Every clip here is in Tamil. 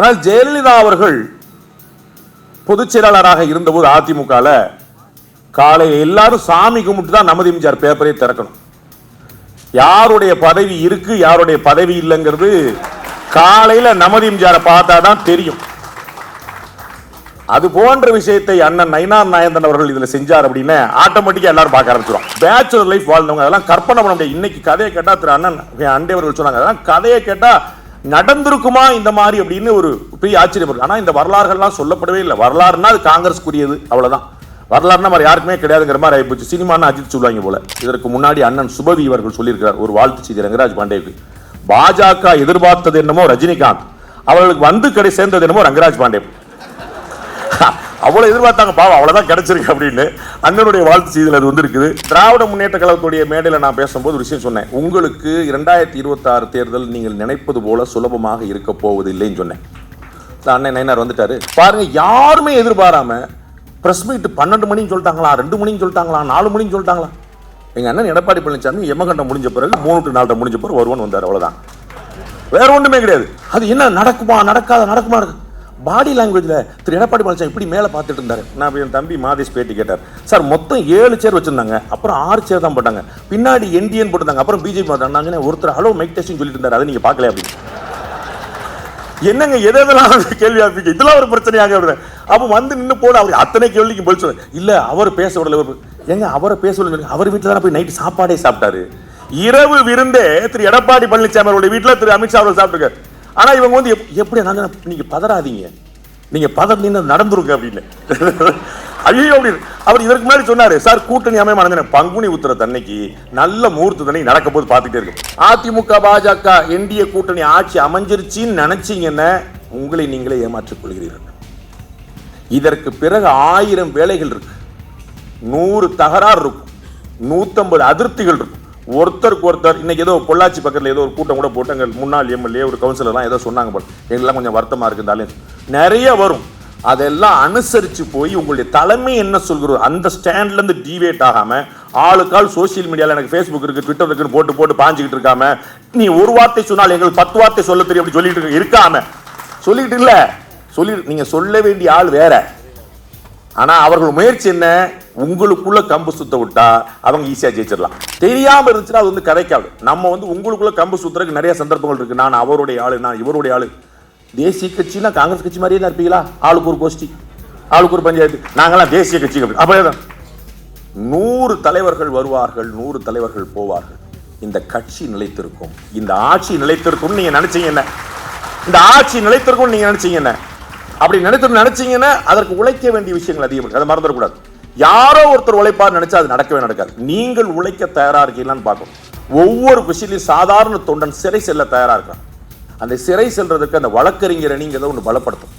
ஆனால் ஜெயலலிதா அவர்கள் பொதுச் செயலாளராக இருந்தபோது அதிமுகல காலை எல்லாரும் சாமி கும்பிட்டு தான் நமது எம்ஜிஆர் பேப்பரே திறக்கணும். யாருடைய பதவி இருக்கு யாருடைய பதவி இல்லைங்கிறது காலையில நமது எம்ஜிஆரை பார்த்தா தான் தெரியும். அது போன்ற விஷயத்தை அண்ணன் நயனார் நாயந்தன் அவர்கள் இதுல செஞ்சார் அப்படின்னு ஆட்டோமேட்டிக்காக எல்லாரும் பார்க்க ஆரம்பிச்சிடும் பேச்சுலர் லைஃப் வாழ்ந்தவங்க அதெல்லாம் கற்பனை பண்ண முடியாது. இன்னைக்கு கதையை கேட்டால் திரு அண்ணன் அண்டே அவர்கள் சொன்னாங்க அதெல்லாம் கதையை கேட்டால் நடந்திருக்குமா இந்த மாதிரி அப்படின்னு ஒரு பெரிய ஆச்சரியம் இருக்கு. ஆனா இந்த வரலாறுகள்லாம் சொல்லப்படவே இல்லை. வரலாறுனா அது காங்கிரஸ்க்குரியது அவ்வளவுதான். வரலாறுனா மாதிரி யாருக்குமே கிடையாதுங்கிற மாதிரி ஆயிப்போச்சு. சினிமான்னு அஜித் சொல்லுவாங்க போல. இதற்கு முன்னாடி அண்ணன் சுபவி இவர்கள் சொல்லியிருக்கிறார் ஒரு வாழ்த்து செய்தி ரங்கராஜ் பாண்டேவுக்கு. பாஜக எதிர்பார்த்தது என்னமோ ரஜினிகாந்த். அவர்களுக்கு வந்து கடை சேர்ந்தது என்னமோ ரங்கராஜ் பாண்டே. அவ்வளோ எதிர்பார்த்தாங்க பாவம் அவ்வளோதான் கிடைச்சிருக்கு அப்படின்னு. அண்ணனுடைய வாழ்த்து செய்தியில் அது வந்திருக்குது. திராவிட முன்னேற்ற கழகத்துடைய மேடையில் நான் பேசும்போது ஒரு விஷயம் சொன்னேன். உங்களுக்கு இரண்டாயிரத்தி இருபத்தாறு தேர்தல் நீங்கள் நினைப்பது போல சுலபமாக இருக்க போவதில்லைன்னு சொன்னேன். அண்ணன் நயனார் வந்துட்டாரு. பாருங்க யாருமே எதிர்பாராம பிரஸ் மீட் பன்னெண்டு மணின்னு சொல்லிட்டாங்களா ரெண்டு மணின்னு சொல்லிட்டாங்களா நாலு மணின்னு சொல்லிட்டாங்களா? எங்கள் அண்ணன் எடப்பாடி பழனிசாமி எமகண்டம் முடிஞ்ச பிறகு மூணு டு நாலு முடிஞ்ச பிறகு வருவன் வந்தார் அவ்வளோதான் வேற ஒன்றுமே கிடையாது. அது என்ன நடக்குமா நடக்காத நடக்குமா இருக்கு? பாடி லாங்குவேஜில் திரு எடப்பாடி பழனிசாமி இப்படி மேலே பார்த்துட்டு இருந்தார். நான் என் தம்பி மாதேஷ் பேட்டி கேட்டார். சார் மொத்தம் ஏழு சேர் வச்சிருந்தாங்க. அப்புறம் ஆறு சேர் தான் போட்டாங்க. பின்னாடி என்டிஎன் போட்டிருந்தாங்க. அப்புறம் பிஜேபி நான் ஒருத்தர் ஹலோ மைக் டெஸ்டிங் சொல்லிட்டு இருந்தார். அதை நீங்க பார்க்கல அப்படின்னு. என்னங்க எது எதெல்லாம் கேள்வி ஆப்பிக்க இதெல்லாம் ஒரு பிரச்சனையாக வருது. அப்போ வந்து நின்று போட. அவர் அத்தனை கேள்விக்கு பதில் சொல்ல. இல்ல அவர் பேச விடல. எங்க ஏங்க அவரை பேச விடல அவர் வீட்டில் தானே போய் நைட்டு சாப்பாடே சாப்பிட்டாரு. இரவு விருந்தே திரு எடப்பாடி பழனிசாமி அவருடைய வீட்டில் திரு அமித்ஷா அவர்கள் சாப்பிட்டுருக்காரு. ஆனால் இவங்க வந்து எப்- எப்படி நாங்கள் நீங்கள் பதறாதீங்க. நீங்க பதறினீங்கன்னா நடந்துருங்க அப்படின்னு. ஐயோ அப்படின்னு அவர் இதற்கு முன்னாடி சொன்னார் சார் கூட்டணி அமைய நடந்த பங்குனி உத்தர தன்னைக்கு நல்ல முகூர்த்த தண்ணி நடக்க போது பார்த்துட்டே இருக்கு. அதிமுக பாஜக என்டிஏ கூட்டணி ஆட்சி அமைஞ்சிருச்சின்னு நினச்சிங்கன்னு உங்களை நீங்களே ஏமாற்றிக் கொள்கிறீர்கள். இதற்கு பிறகு ஆயிரம் வேலைகள் இருக்கு. நூறு தகராறு இருக்கும். நூத்தம்பது அதிருப்திகள் இருக்கும். ஒருத்தருக்கு ஒருத்தர் இன்னைக்கு ஏதோ பொள்ளாச்சி பக்கத்தில் ஏதோ ஒரு கூட்டம் கூட போட்டு முன்னாள் எம்எல்ஏ ஒரு கவுன்சிலர்லாம் ஏதோ சொன்னாங்க போல். எங்கெல்லாம் கொஞ்சம் வருத்தமாக இருக்குதாலே. நிறைய வரும். அதெல்லாம் அனுசரித்து போய் உங்களுடைய தலைமை என்ன சொல்கிறோம் அந்த ஸ்டாண்ட்லேருந்து டிவேட் ஆகாமல் ஆளுக்கால் சோஷியல் மீடியாவில் எனக்கு ஃபேஸ்புக் இருக்குது ட்விட்டர் இருக்குன்னு போட்டு போட்டு பாஞ்சிக்கிட்டு இருக்காம நீ ஒரு வார்த்தை சொன்னால் எங்களுக்கு பத்து வார்த்தை சொல்ல தெரியும் அப்படி சொல்லிட்டு இருக்காம. சொல்லிக்கிட்டு இல்லை. சொல்லி நீங்கள் சொல்ல வேண்டிய ஆள் வேற. ஆனால் அவர்கள் முயற்சி என்ன? உங்களுக்குள்ள கம்பு சுத்த விட்டா அவங்க ஈஸியாக ஜெயிச்சிடலாம். தெரியாமல் இருந்துச்சுன்னா அது வந்து கதைக்காது. நம்ம வந்து உங்களுக்குள்ள கம்பு சுத்துறதுக்கு நிறைய சந்தர்ப்பங்கள் இருக்கு. நான் அவருடைய ஆளு நான் இவருடைய ஆளு. தேசிய கட்சினா காங்கிரஸ் கட்சி மாதிரியே தான் இருப்பீங்களா? ஆளுக்கு ஒரு கோஷ்டி ஆளுக்கு ஒரு பஞ்சாயத்து. நாங்களாம் தேசிய கட்சி அப்படி அப்படியே நூறு தலைவர்கள் வருவார்கள் நூறு தலைவர்கள் போவார்கள். இந்த கட்சி நிலைத்திருக்கும். இந்த ஆட்சி நிலைத்திருக்கும் நீங்க நினைச்சீங்க என்ன? இந்த ஆட்சி நிலைத்திருக்கும் நீங்க நினைச்சீங்க என்ன? அப்படி நினைத்து நினைச்சீங்கன்னா அதற்கு உழைக்க வேண்டிய விஷயங்கள் அதிகம் இருக்கு. அதை மறந்துடக்கூடாது. யாரோ ஒருத்தர் உழைப்பார் நினைச்சா அது நடக்கவே நடக்காது. நீங்கள் உழைக்க தயாரா இருக்கீங்களான்னு பார்க்கணும். ஒவ்வொரு விஷயத்திலையும் சாதாரண தொண்டன் சிறை செல்ல தயாரா இருக்கான். அந்த சிறை செல்றதுக்கு அந்த வழக்கறிஞர் அணிங்கிறத ஒன்று பலப்படுத்தும்.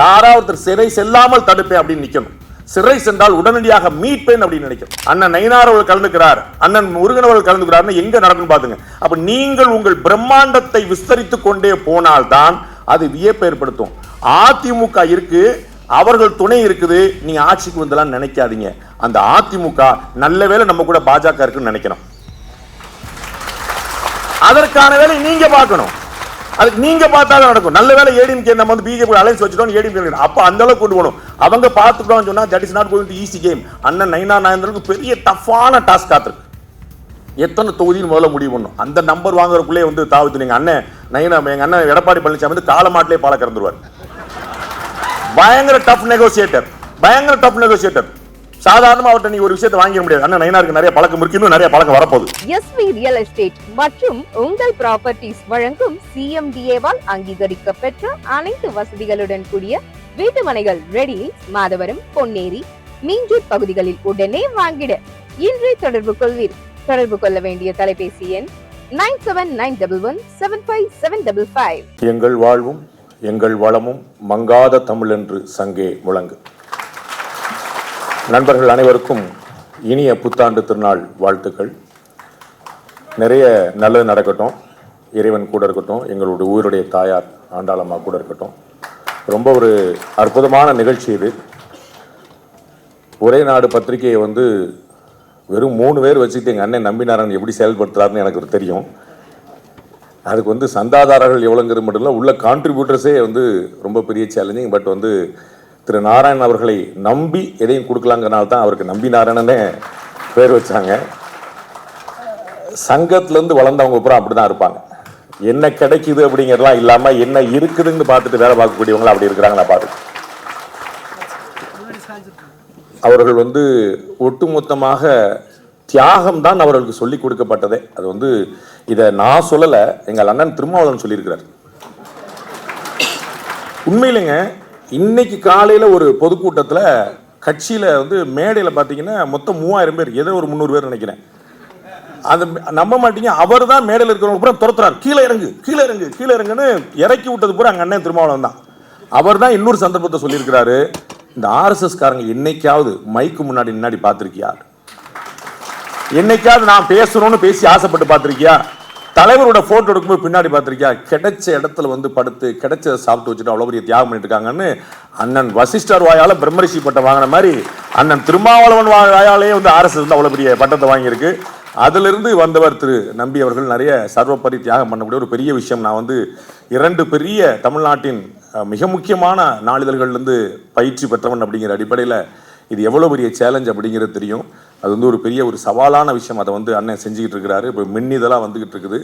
யாராவது ஒருத்தர் சிறை செல்லாமல் தடுப்பேன் அப்படின்னு நிக்கணும். சிறை சென்றால் உடனடியாக மீட்பேன் அப்படின்னு நினைக்கும் அண்ணன் நயனார் அவர்கள் கலந்துக்கிறார். அண்ணன் முருகன் அவர்கள் கலந்துக்கிறார்னு எங்க நடக்கும் பாத்துங்க அப்ப நீங்கள் உங்கள் பிரம்மாண்டத்தை விஸ்தரித்துக் கொண்டே போனால்தான் அது வியப்பை ஏற்படுத்தும். அதிமுக இருக்கு அவர்கள் துணை இருக்குது நீங்க ஆட்சிக்கு வந்தலாம் நினைக்காதீங்க. அந்த அதிமுக நல்ல வேலை நம்ம கூட பாஜக இருக்குன்னு நினைக்கணும். அதற்கான வேலை நீங்க பார்க்கணும். அதுக்கு நீங்க பார்த்தாலும் நடக்கும். நல்ல வேலை ஏடிஎம்கே நம்ம வந்து பிஜேபி அலைன்ஸ் வச்சுட்டோம் ஏடிஎம்கே அப்ப அந்த அளவுக்கு கொண்டு போகணும். அவங்க பார்த்துட்டோம்னு சொன்னா that is not going to easy game அண்ணன் நைனா நாயந்தருக்கு பெரிய டஃப்பான டாஸ்க் காத்திருக்கு. எத்தனை தொகுதின்னு முதல்ல முடிவு பண்ணும் அந்த நம்பர் வாங்குறதுக்குள்ளே வந்து தாவுத்து நீங்கள் அண்ணன் நைனா எங்க அண்ணன் எடப்பாடி பழனிசாமி வந்து காலமாட்டிலே பால கறந்துருவார். பயங்கர டஃப் நெகோசியேட்டர் பயங்கர டஃப் நெகோசியேட்டர் சாதாரணமா அவர்கிட்ட நீ ஒரு விஷயத்தை வாங்கிட முடியாது. அண்ணன் நைனாருக்கு நிறைய பழக்கம் இருக்கு. இன்னும் நிறைய பழக்கம் வரப்போகுது. எஸ்வி ரியல் எஸ்டேட் மற்றும் உங்கள் ப்ராப்பர்ட்டிஸ் வழங்கும் சிஎம்டிஏவால் அங்கீகரிக்க பெற்ற அனைத்து வசதிகளுடன் கூடிய வீட்டு மனைகள் ரெடி மாதவரம் பொன்னேரி மீஞ்சூர் பகுதிகளில் உடனே வாங்கிட இன்றே தொடர்பு கொள்வீர். தொடர்பு கொள்ள வேண்டிய தொலைபேசி எண் nine seven nine double one seven five seven double five எங்கள் வாழ்வும் எங்கள் வளமும் மங்காத தமிழ் என்று சங்கே முழங்கு நண்பர்கள் அனைவருக்கும் இனிய புத்தாண்டு திருநாள் வாழ்த்துக்கள். நிறைய நல்லது நடக்கட்டும். இறைவன் கூட இருக்கட்டும் எங்களுடைய உயிருடைய தாயார் ஆண்டாளம்மா கூட இருக்கட்டும். ரொம்ப ஒரு அற்புதமான நிகழ்ச்சி இது. ஒரே நாடு பத்திரிகையை வந்து வெறும் மூணு பேர் வச்சுட்டு எங்கள் அண்ணன் நம்பினாரன் எப்படி செயல்படுத்துறாருன்னு எனக்கு தெரியும். அதுக்கு வந்து சந்தாதாரர்கள் எவ்வளோங்கிறது மட்டும் இல்லை உள்ள கான்ட்ரிபியூட்டர்ஸே வந்து ரொம்ப பெரிய சேலஞ்சிங் பட் வந்து திரு நாராயணன் அவர்களை நம்பி எதையும் கொடுக்கலாங்கிறனால தான் அவருக்கு நம்பி நாராயணனே பேர் வச்சாங்க. சங்கத்திலேருந்து வளர்ந்தவங்க அப்புறம் அப்படி தான் இருப்பாங்க. என்ன கிடைக்குது அப்படிங்கிறதுலாம் இல்லாமல் என்ன இருக்குதுன்னு பார்த்துட்டு வேலை பார்க்கக்கூடியவங்களாம் அப்படி இருக்கிறாங்க நான் பார்த்து அவர்கள் வந்து ஒட்டுமொத்தமாக தியாகம் தான் அவர்களுக்கு சொல்லி கொடுக்கப்பட்டதே. அது வந்து இதை நான் சொல்லலை எங்கள் அண்ணன் திருமாவளவன் சொல்லியிருக்கிறார். உண்மையிலேங்க இன்னைக்கு காலையில் ஒரு பொதுக்கூட்டத்தில் கட்சியில் வந்து மேடையில் பார்த்தீங்கன்னா மொத்தம் மூவாயிரம் பேர் ஏதோ ஒரு முந்நூறு பேர் நினைக்கிறேன். அது நம்ப மாட்டீங்க அவர் தான் மேடையில் இருக்கிறவங்க பூரா துரத்துறாரு. கீழே இறங்கு கீழே இறங்கு கீழே இறங்குன்னு இறக்கி விட்டது பூரா அங்கே அண்ணன் திருமாவளவன் தான். அவர் தான் இன்னொரு சந்தர்ப்பத்தை சொல்லியிருக்கிறாரு. இந்த ஆர்எஸ்எஸ் காரங்க என்னைக்காவது மைக்கு முன்னாடி முன்னாடி பார்த்துருக்கியா? என்னைக்காவது நான் பேசணும்னு பேசி ஆசைப்பட்டு பார்த்துருக்கியா? தலைவரோட போட்டோ எடுக்கும்போது பின்னாடி பார்த்துருக்கியா? கிடைச்ச இடத்துல வந்து படுத்து கிடைச்ச சாப்பிட்டு வச்சுட்டு அவ்வளோ பெரிய தியாகம் பண்ணிட்டு இருக்காங்கன்னு அண்ணன் வசிஷ்டர் வாயால் பிரம்மரிஷி பட்டம் வாங்கின மாதிரி அண்ணன் திருமாவளவன் வாயாலே வந்து ஆர்எஸ்எஸ் வந்து அவ்வளோ பெரிய பட்டத்தை வாங்கியிருக்கு. அதிலிருந்து வந்தவர் திரு நம்பி அவர்கள் நிறைய சர்வப்பரி தியாகம் பண்ணக்கூடிய ஒரு பெரிய விஷயம். நான் வந்து இரண்டு பெரிய தமிழ்நாட்டின் மிக முக்கியமான நாளிதழ்கள்லேருந்து பயிற்சி பெற்றவன் அப்படிங்கிற அடிப்படையில் இது எவ்வளோ பெரிய சேலஞ்ச் அப்படிங்கிறது தெரியும். அது வந்து ஒரு பெரிய ஒரு சவாலான விஷயம். அதை வந்து அண்ணன் செஞ்சுக்கிட்டு இருக்கிறாரு. இப்போ மின்னிதெல்லாம் வந்துகிட்டு இருக்குது.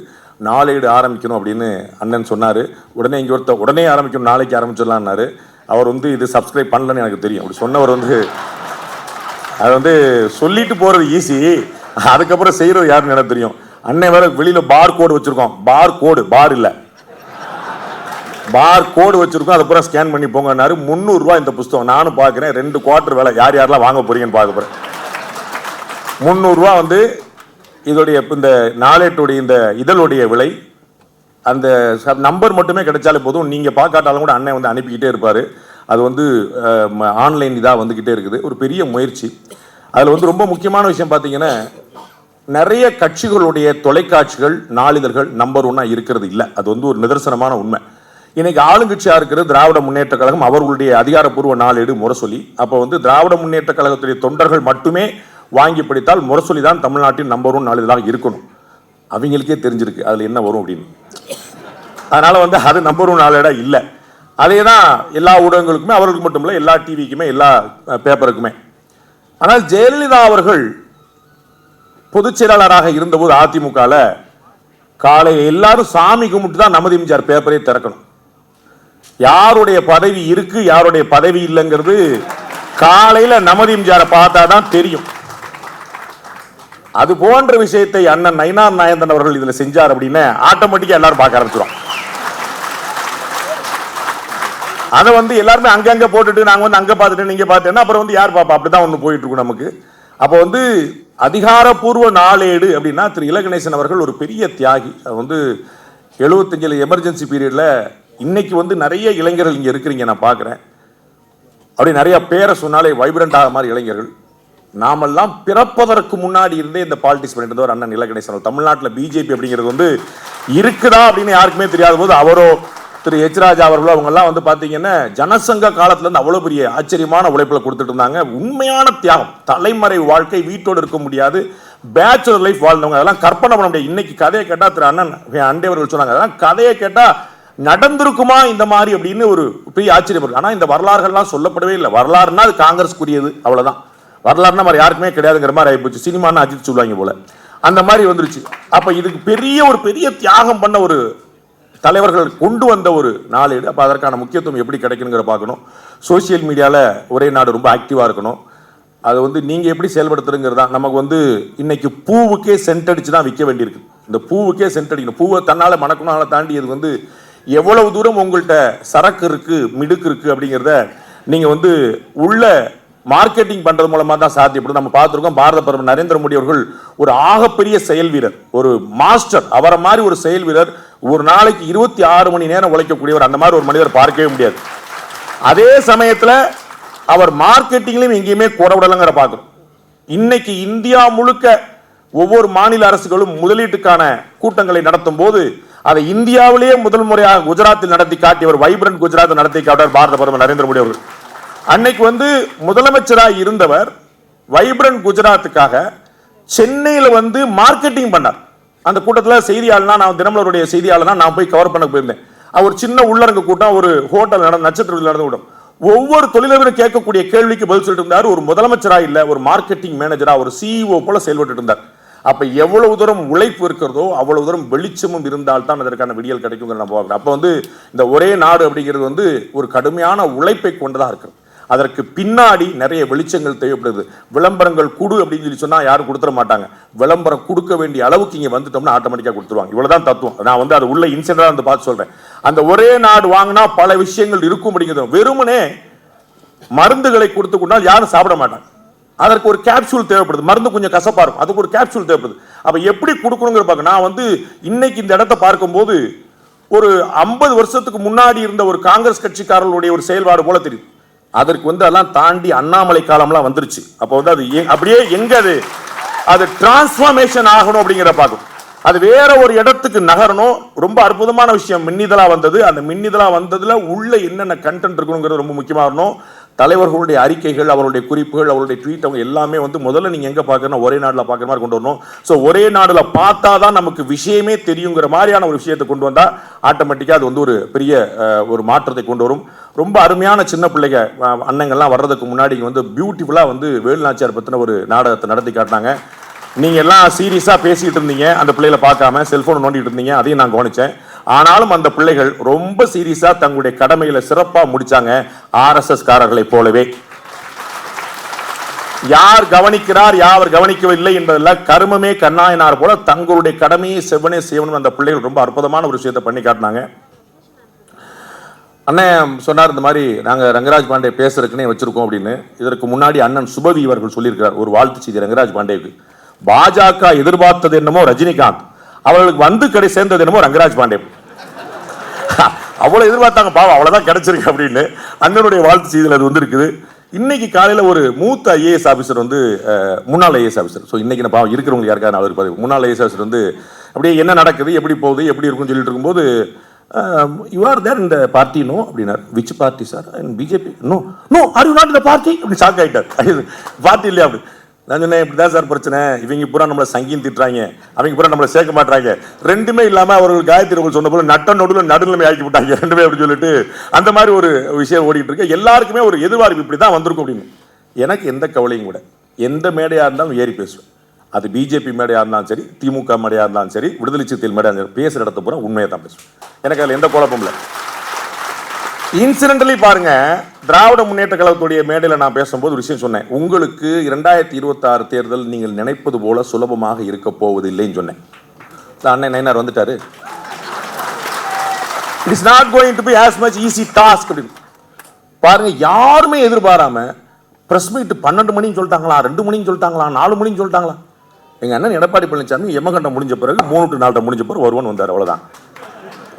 நாளேடு ஆரம்பிக்கணும் அப்படின்னு அண்ணன் சொன்னார். உடனே இங்கே ஒருத்தர் உடனே ஆரம்பிக்கணும். நாளைக்கு ஆரம்பிச்சிடலான்னாரு அவர் வந்து இது சப்ஸ்கிரைப் பண்ணலன்னு எனக்கு தெரியும். அப்படி சொன்னவர் வந்து அது வந்து சொல்லிட்டு போகிறது ஈஸி அதுக்கப்புறம் செய்கிறது யாருன்னு எனக்கு தெரியும். அண்ணன் வேறு வெளியில் பார் கோடு வச்சுருக்கோம் பார் கோடு பார் இல்லை. பார் கோடு வச்சிருக்கோம் அதை பூரா ஸ்கேன் பண்ணி போங்கன்னாரு. முந்நூறுரூவா இந்த புஸ்தகம். நானும் பார்க்குறேன். ரெண்டு குவார்ட்டர் வேலை. யார் யாரெல்லாம் வாங்க போறீங்கன்னு பார்க்க போகிறேன் முந்நூறுரூவா வந்து இதோடைய இந்த நாளேட்டுடைய இந்த இதழுடைய விலை. அந்த நம்பர் மட்டுமே கிடைச்சாலே போதும். நீங்கள் பார்க்காட்டாலும் கூட அண்ணன் வந்து அனுப்பிக்கிட்டே இருப்பார். அது வந்து ஆன்லைன் இதாக வந்துக்கிட்டே இருக்குது. ஒரு பெரிய முயற்சி. அதில் வந்து ரொம்ப முக்கியமான விஷயம் பார்த்தீங்கன்னா நிறைய கட்சிகளுடைய தொலைக்காட்சிகள் நாளிதழ்கள் நம்பர் ஒன்றா இருக்கிறது இல்லை. அது வந்து ஒரு நிதர்சனமான உண்மை. இன்னைக்கு ஆளுங்கட்சியாக இருக்கிற திராவிட முன்னேற்ற கழகம் அவர்களுடைய அதிகாரப்பூர்வ நாளேடு முரசொலி அப்போ வந்து திராவிட முன்னேற்ற கழகத்துடைய தொண்டர்கள் மட்டுமே வாங்கி படித்தால் முரசொலி தான் தமிழ்நாட்டின் நம்பர் ஒன் நாளிதழாக இருக்கணும். அவங்களுக்கே தெரிஞ்சிருக்கு அதில் என்ன வரும் அப்படின்னு. அதனால் வந்து அது நம்பர் ஒன் நாளேடாக இல்லை. அதே தான் எல்லா ஊடகங்களுக்குமே அவர்களுக்கு மட்டும் இல்லை எல்லா டிவிக்குமே எல்லா பேப்பருக்குமே ஆனால் ஜெயலலிதா அவர்கள் பொதுச் செயலாளராக இருந்தபோது அதிமுகவில் காலை எல்லாரும் சாமி கும்பிட்டு தான் நமது எம்ஜிஆர் பேப்பரே திறக்கணும். யாருடைய பதவி இருக்கு யாருடைய பதவி இல்லைங்கிறது காலையில் நமது எம்ஜிஆரை பார்த்தா தான் தெரியும். அது போன்ற விஷயத்தை அண்ணன் நயினார் நாயந்தன் அவர்கள் இதில் செஞ்சார் அப்படின்னு ஆட்டோமேட்டிக்காக எல்லாரும் பார்க்க ஆரம்பிச்சிடும் அதை வந்து எல்லாருமே அங்கங்கே போட்டுட்டு நாங்கள் வந்து அங்கே பார்த்துட்டு நீங்கள் பார்த்தேன்னா அப்புறம் வந்து யார் பாப்பா? அப்படிதான் ஒன்று போயிட்டுருக்கும் நமக்கு. அப்போ வந்து அதிகாரப்பூர்வ நாளேடு அப்படின்னா திரு இலகணேசன் அவர்கள் ஒரு பெரிய தியாகி. வந்து எழுபத்தஞ்சில் எமர்ஜென்சி பீரியட்ல இன்னைக்கு வந்து நிறைய இளைஞர்கள் இங்கே இருக்கிறீங்க நான் பார்க்குறேன். அப்படி நிறைய பேரை சொன்னாலே வைப்ரண்ட் ஆக மாதிரி இளைஞர்கள். நாமெல்லாம் பிறப்பதற்கு முன்னாடி இருந்தே இந்த பாலிடிக்ஸ் பண்ணிட்டு இருந்தவர் அண்ணன் இலகணேசன் தமிழ்நாட்டில் பிஜேபி அப்படிங்கிறது வந்து இருக்குதா அப்படின்னு யாருக்குமே தெரியாத போது அவரோ திரு எச் ராஜா அவர்களோ அவங்கெல்லாம் வந்து பார்த்தீங்கன்னா ஜனசங்க காலத்துலேருந்து அவ்வளோ பெரிய ஆச்சரியமான உழைப்பில் கொடுத்துட்டு இருந்தாங்க. உண்மையான தியாகம் தலைமறை வாழ்க்கை வீட்டோடு இருக்க முடியாது பேச்சுலர் லைஃப் வாழ்ந்தவங்க. அதெல்லாம் கற்பனை பண்ண முடியாது. இன்னைக்கு கதையை கேட்டால் திரு அண்ணன் அண்டே அவர்கள் சொன்னாங்க. அதெல்லாம் கதையை கேட்டால் நடந்திருக்குமா இந்த மாதிரி அப்படின்னு ஒரு பெரிய ஆச்சரியப்படுது ஆனால் இந்த வரலாறுகள்லாம் சொல்லப்படவே இல்லை. வரலாறுனா அது காங்கிரஸ்க்குரியது அவ்வளோதான் வரலாறுனா மாதிரி யாருக்குமே கிடையாதுங்கிற மாதிரி ஆகிப்போச்சு சினிமான்னு அஜித் சொல்லுவாங்க போல. அந்த மாதிரி வந்துருச்சு. அப்போ இதுக்கு பெரிய ஒரு பெரிய தியாகம் பண்ண ஒரு தலைவர்கள் கொண்டு வந்த ஒரு நாளேடு அப்போ அதற்கான முக்கியத்துவம் எப்படி கிடைக்குங்கிற பார்க்கணும். சோஷியல் மீடியாவில் ஒரே நாடு ரொம்ப ஆக்டிவாக இருக்கணும். அது வந்து நீங்கள் எப்படி செயல்படுத்துறதுங்கிறது தான் நமக்கு வந்து இன்னைக்கு பூவுக்கே சென்ட் அடிச்சு தான் விற்க வேண்டியிருக்கு. இந்த பூவுக்கே சென்ட் அடிக்கணும். பூவை தன்னால் மணக்கணும்னால தாண்டி இது வந்து எவ்வளவு தூரம் உங்கள்கிட்ட சரக்கு இருக்குது மிடுக்கு இருக்குது அப்படிங்கிறத நீங்கள் வந்து உள்ள மார்க்கெட்டிங் பண்ணுறது மூலமாக தான் சாத்தியப்படும் நம்ம பார்த்துருக்கோம் பாரத பிரதமர் நரேந்திர மோடி அவர்கள் ஒரு ஆகப்பெரிய செயல் வீரர் ஒரு மாஸ்டர் அவரை மாதிரி ஒரு செயல் வீரர் ஒரு நாளைக்கு இருபத்தி ஆறு மணி நேரம் உழைக்கக்கூடியவர். அந்த மாதிரி ஒரு மனிதர் பார்க்கவே முடியாது. அதே சமயத்தில் அவர் மார்க்கெட்டிங்லையும் எங்கேயுமே குறவிடலைங்கிற பார்க்குறோம் இன்னைக்கு இந்தியா முழுக்க ஒவ்வொரு மாநில அரசுகளும் முதலீட்டுக்கான கூட்டங்களை நடத்தும் போது அதை இந்தியாவிலேயே முதல் முறையாக குஜராத்தில் நடத்தி காட்டியவர் வைப்ரண்ட் குஜராத் நடத்தி காட்டியவர் பாரத பிரதமர் நரேந்திர மோடி அவர்கள். அன்னைக்கு வந்து முதலமைச்சராக இருந்தவர் வைப்ரண்ட் குஜராத்துக்காக சென்னையில் வந்து மார்க்கெட்டிங் பண்ணார். அந்த கூட்டத்தில் செய்தியாளனா நான் தினமலருடைய செய்தியாளனா நான் போய் கவர் பண்ண போயிருந்தேன். அவர் சின்ன உள்ளரங்க கூட்டம் ஒரு ஹோட்டல் நடந்த நட்சத்திரத்தில் நடந்து நடந்த கூட்டம் ஒவ்வொரு தொழிலதிபரும் கேட்கக்கூடிய கேள்விக்கு பதில் சொல்லிட்டு இருந்தார். ஒரு முதலமைச்சராக இல்லை ஒரு மார்க்கெட்டிங் மேனேஜராக ஒரு சிஇஓ போல செயல்பட்டு இருந்தார். அப்போ எவ்வளவு தூரம் உழைப்பு இருக்கிறதோ அவ்வளவு தூரம் வெளிச்சமும் இருந்தால் தான் அதற்கான விடியல் கிடைக்குங்கிற நம்ம பார்க்குறேன் அப்போ வந்து இந்த ஒரே நாடு அப்படிங்கிறது வந்து ஒரு கடுமையான உழைப்பை கொண்டதாக இருக்கிறது அதற்கு பின்னாடி நிறைய வெளிச்சங்கள் தேவைப்படுது. விளம்பரங்கள் குடு அப்படின்னு சொல்லி சொன்னால் யாரும் கொடுத்துட மாட்டாங்க. விளம்பரம் கொடுக்க வேண்டிய அளவுக்கு இங்கே வந்துட்டோம்னா ஆட்டோமேட்டிக்காக கொடுத்துருவாங்க. இவ்வளவுதான் தத்துவம். நான் வந்து அது உள்ள இன்சிடண்டாக வந்து பார்த்து சொல்கிறேன் அந்த ஒரே நாடு வாங்கினா பல விஷயங்கள் இருக்கும் அப்படிங்கிறது. வெறுமனே மருந்துகளை கொடுத்து கொண்டால் யாரும் சாப்பிட மாட்டாங்க. அதற்கு ஒரு கேப்சூல் தேவைப்படுது. மருந்து கொஞ்சம் கசப்பா இருக்கும். அதுக்கு ஒரு கேப்சூல் தேவைப்படுது. அப்ப எப்படி கொடுக்கணுங்கிற பார்க்க நான் வந்து இன்னைக்கு இந்த இடத்த பார்க்கும்போது ஒரு ஐம்பது வருஷத்துக்கு முன்னாடி இருந்த ஒரு காங்கிரஸ் கட்சிக்காரர்களுடைய ஒரு செயல்பாடு போல தெரியுது. அதற்கு வந்து அதெல்லாம் தாண்டி அண்ணாமலை காலம்லாம் வந்துருச்சு. அப்போ வந்து அது எ- அப்படியே எங்க அது? அது டிரான்ஸ்ஃபார்மேஷன் ஆகணும் அப்படிங்கிற பார்க்கும் அது வேற ஒரு இடத்துக்கு நகரணும். ரொம்ப அற்புதமான விஷயம். மின்னிதழா வந்தது. அந்த மின்னிதழா வந்ததுல உள்ள என்னென்ன கண்டென்ட் இருக்கணுங்கிறது ரொம்ப முக்கியமாக இருக்கணும் தலைவர்களுடைய அறிக்கைகள் அவருடைய குறிப்புகள் அவருடைய ட்வீட் அவங்க எல்லாமே வந்து முதல்ல நீங்கள் எங்கே பார்க்கணும் ஒரே நாடில் பார்க்குற மாதிரி கொண்டு வரணும். ஸோ ஒரே நாடில் பார்த்தா தான் நமக்கு விஷயமே தெரியுங்கிற மாதிரியான ஒரு விஷயத்தை கொண்டு வந்தால் ஆட்டோமேட்டிக்காக அது வந்து ஒரு பெரிய ஒரு மாற்றத்தை கொண்டு வரும். ரொம்ப அருமையான சின்ன பிள்ளைங்க அன்னங்கள்லாம் அண்ணங்கள்லாம் வர்றதுக்கு முன்னாடி வந்து பியூட்டிஃபுல்லாக வந்து வேலுநாச்சியார் பற்றின ஒரு நாடகத்தை நடத்தி காட்டினாங்க. நீங்கள் எல்லாம் சீரியஸாக பேசிகிட்டு இருந்தீங்க. அந்த பிள்ளைகளை பார்க்காம செல்ஃபோன் நோண்டிகிட்டு இருந்தீங்க. அதையும் நான் கவனித்தேன் ஆனாலும் அந்த பிள்ளைகள் ரொம்ப சீரியஸா தங்களுடைய கடமைகளை சிறப்பா முடிச்சாங்க ஆர்எஸ்எஸ் காரர்களை போலவே. யார் கவனிக்கிறார் யார் கவனிக்கவில்லை என்பதெல்லாம் கருமமே கண்ணாயினார் போல தங்களுடைய கடமையை செவனே செய்வனும் அந்த பிள்ளைகள் ரொம்ப அற்புதமான ஒரு விஷயத்தை பண்ணி காட்டினாங்க. அண்ணன் சொன்னார் இந்த மாதிரி நாங்கள் ரங்கராஜ் பாண்டே பேசுறதுக்குன்னே வச்சிருக்கோம் அப்படின்னு. இதற்கு முன்னாடி அண்ணன் சுபவி அவர்கள் சொல்லியிருக்கிறார் ஒரு வாழ்த்து செய்தி ரங்கராஜ் பாண்டேவுக்கு. பாஜக எதிர்பார்த்தது என்னமோ ரஜினிகாந்த் அவர்களுக்கு வந்து கடை சேர்ந்தது என்னமோ ரங்கராஜ் பாண்டே. அவ்வளோ எதிர்பார்த்தாங்க. பாவம் அவ்வளோதான் கிடைச்சிருக்கு அப்படின்னு அண்ணனுடைய வாழ்த்து செய்தியில் அது வந்துருக்குது. இன்னைக்கு காலையில் ஒரு மூத்த ஐஏஎஸ் ஆஃபீஸர் வந்து முன்னாள் ஐஏஎஸ் ஆஃபீஸர் ஸோ இன்னைக்கு நான் பாவம் இருக்கிறவங்க யாருக்காவது அவர் இருப்பாரு முன்னாள் ஐஏஎஸ் ஆஃபீஸர் வந்து அப்படியே என்ன நடக்குது எப்படி போகுது எப்படி இருக்கும்னு சொல்லிட்டு இருக்கும்போது யூ ஆர் தேர் இந்த பார்ட்டி நோ அப்படின்னார். Which party sir BJP no no are you not இந்த பார்ட்டி அப்படி ஷாக் ஆயிட்டார். பார்ட்டி இல்லையா? அப்படி. நான் சொன்னேன் இப்படிதான் சார் பிரச்சனை. இவங்க பூரா நம்மளை சங்கியும் திட்டுறாங்க. அவங்க பூரா நம்மளை சேர்க்க மாட்டாங்க ரெண்டுமே இல்லாமல் அவர்கள் காயத்ரி அவர்கள் சொன்ன போல நட்ட நடுவில் நடுநிலைமை ஆக்கி விட்டாங்க. ரெண்டுமே அப்படின்னு சொல்லிட்டு அந்த மாதிரி ஒரு விஷயம் ஓடிட்டு இருக்கு. எல்லாருக்குமே ஒரு எதிர்பார்ப்பு இப்படி தான் வந்திருக்கும் அப்படின்னு. எனக்கு எந்த கவலையும் கூட. எந்த மேடையாக இருந்தாலும் ஏறி பேசுவேன். அது பிஜேபி மேடையாக இருந்தாலும் சரி திமுக மேடையாக இருந்தாலும் சரி விடுதலை சிறுத்தைகள் மேடையாக இருந்தாலும் சரி, இடத்த பூரா உண்மையை தான் பேசுவேன். எனக்கு அதில் எந்த குழப்பமும் இல்லை. இன்சிடென்டலி பாருங்க திராவிட முன்னேற்ற கழகத்துடைய மேடையில் நான் பேசும்போது ஒரு விஷயம் சொன்னேன். உங்களுக்கு இரண்டாயிரத்தி இருபத்தாறு தேர்தல் நீங்கள் நினைப்பது போல சுலபமாக இருக்க போவதில்லைன்னு சொன்னேன். அண்ணன் நைனார் வந்துட்டாரு. It is not going to be as much easy task அப்படின்னு. பாருங்க யாருமே எதிர்பாராம பிரஸ் மீட் பன்னெண்டு மணின்னு சொல்லிட்டாங்களா ரெண்டு மணின்னு சொல்லிட்டாங்களா நாலு மணின்னு சொல்லிட்டாங்களா? எங்க அண்ணன் எடப்பாடி பழனிசாமி எமகண்டம் முடிஞ்ச பிறகு மூணு டு நாலு முடிஞ்ச பிறகு வருவன் வந்தார் அவ்வளோதான்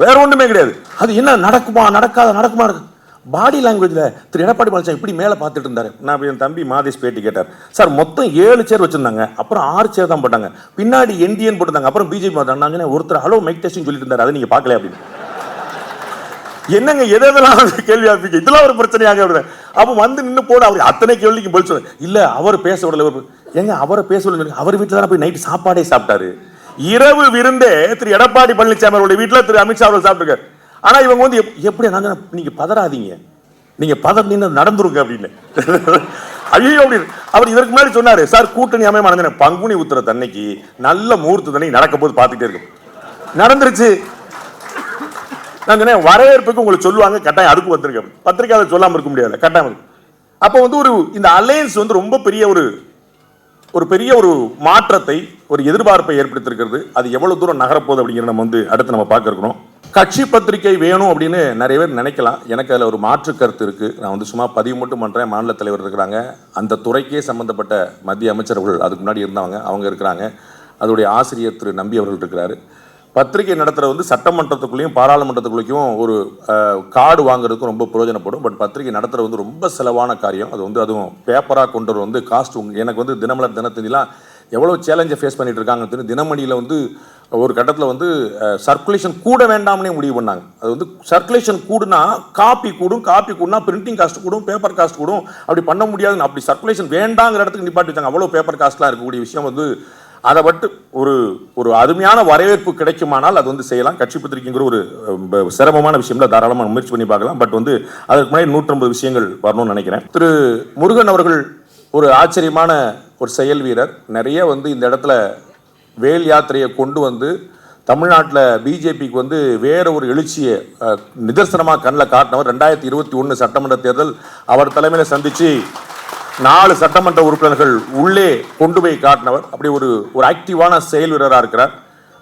வேற ஒன்றுமே கிடையாது. அது என்ன நடக்குமா நடக்காத நடக்குமா இருக்கு? பாடி லாங்குவேஜ்ல திரு எடப்பாடி பழனிசாமி இப்படி மேலே பார்த்துட்டு இருந்தாரு. நான் என் தம்பி மாதேஷ் பேட்டி கேட்டார். சார் மொத்தம் ஏழு சேர் வச்சிருந்தாங்க. அப்புறம் ஆறு சேர் தான் போட்டாங்க. பின்னாடி என்டிஎன் போட்டிருந்தாங்க. அப்புறம் பிஜேபி நான் ஒருத்தர் ஹலோ மைக் டெஸ்டிங் சொல்லிட்டு இருந்தார். அதை நீங்க பார்க்கல அப்படின்னு. என்னங்க எது எதெல்லாம் கேள்வி ஆரம்பிக்க இதெல்லாம் ஒரு பிரச்சனையாக அப்போ வந்து நின்று போட. அவர் அத்தனை கேள்விக்கு பதில் சொல்ல இல்லை அவர் பேச விடல எங்க ஏங்க அவரை பேச விடல அவர் வீட்டில் தான் போய் நைட்டு சாப்பாடே சாப்பிட்டாரு. இரவு விருந்தே திரு எடப்பாடி பழனிசாமி அவருடைய வீட்டில் திரு அமித்ஷா அவர்கள் சாப்பிட்டுருக்காரு. ஆனால் இவங்க வந்து எப்படி நான் நீங்கள் பதறாதீங்க. நீங்கள் பதறீங்க நடந்துருங்க அப்படின்னு. ஐயோ அப்படின்னு அவர் இதற்கு முன்னாடி சொன்னார் சார் கூட்டணி அமையம் நடந்த பங்குனி உத்திர தன்னைக்கு நல்ல முகூர்த்த தன்னைக்கு நடக்க போது பார்த்துட்டே இருக்கும். நடந்துருச்சு. நான் சொன்னேன் வரவேற்புக்கு உங்களுக்கு சொல்லுவாங்க கட்டாயம் அதுக்கு வந்திருக்கேன் பத்திரிக்கை அதை சொல்லாமல் இருக்க முடியாது கட்டாயம் அப்போ வந்து ஒரு இந்த அலையன்ஸ் வந்து ரொம்ப பெரிய ஒரு ஒரு பெரிய ஒரு மாற்றத்தை ஒரு எதிர்பார்ப்பை ஏற்படுத்தியிருக்கிறது. அது எவ்வளோ தூரம் நகரப்போகுது அப்படிங்கிற நம்ம வந்து அடுத்து நம்ம பார்க்கறோம் கட்சி பத்திரிகை வேணும் அப்படின்னு நிறைய பேர் நினைக்கலாம். எனக்கு அதில் ஒரு மாற்று கருத்து இருக்குது நான் வந்து சும்மா பதிவு மட்டும் பண்ணுறேன் மாநில தலைவர் இருக்கிறாங்க. அந்த துறைக்கே சம்மந்தப்பட்ட மத்திய அமைச்சர்கள் அதுக்கு முன்னாடி இருந்தவங்க அவங்க இருக்கிறாங்க. அதோடைய ஆசிரியர் திரு நம்பி அவர்கள் இருக்கிறாரு. பத்திரிகை நடத்துகிற வந்து சட்டமன்றத்துக்குள்ளேயும் பாராளுமன்றத்துக்குள்ளேயும் ஒரு கார்டு வாங்குறதுக்கும் ரொம்ப பிரயோஜனப்படும். பட் பத்திரிகை நடத்துகிற வந்து ரொம்ப செலவான காரியம். அது வந்து அதுவும் பேப்பராக கொண்டு வர வந்து காஸ்ட் எனக்கு வந்து தினமலர் தினத்தந்திலாம் எவ்வளோ சேலஞ்சை ஃபேஸ் பண்ணிகிட்டு இருக்காங்க தினமணியில் வந்து ஒரு கட்டத்தில் வந்து சர்க்குலேஷன் கூட வேண்டாம்னே முடிவு பண்ணாங்க. அது வந்து சர்க்குலேஷன் கூடுனா காப்பி கூடும் காப்பி கூடுனா பிரிண்டிங் காஸ்ட் கூடும் பேப்பர் காஸ்ட் கூடும். அப்படி பண்ண முடியாதுன்னு அப்படி சர்க்குலேஷன் வேண்டாங்கிற இடத்துக்கு நிப்பாட்டி வச்சாங்க. அவ்வளோ பேப்பர் காஸ்ட்லாம் இருக்கக்கூடிய விஷயம் வந்து அதை மட்டும் ஒரு ஒரு அருமையான வரவேற்பு கிடைக்குமானால் அது வந்து செய்யலாம். கட்சி பத்திரிக்கைங்கிற ஒரு சிரமமான விஷயம்ல தாராளமாக முயற்சி பண்ணி பார்க்கலாம். பட் வந்து அதற்கு முன்னாடி நூற்றம்பது விஷயங்கள் வரணும்னு நினைக்கிறேன். திரு முருகன் அவர்கள் ஒரு ஆச்சரியமான ஒரு செயல் வீரர். நிறைய வந்து இந்த இடத்துல வேல் யாத்திரையை கொண்டு வந்து தமிழ்நாட்டில் பிஜேபிக்கு வந்து வேற ஒரு எழுச்சியை நிதர்சனமாக கண்ணில் காட்டினவர். ரெண்டாயிரத்தி இருபத்தி ஒன்று சட்டமன்ற தேர்தல் அவர் தலைமையில் சந்தித்து நாலு சட்டமன்ற உறுப்பினர்கள் உள்ளே கொண்டு போய் காட்டினவர். அப்படி ஒரு ஒரு ஆக்டிவான செயல் வீரராக இருக்கிறார்.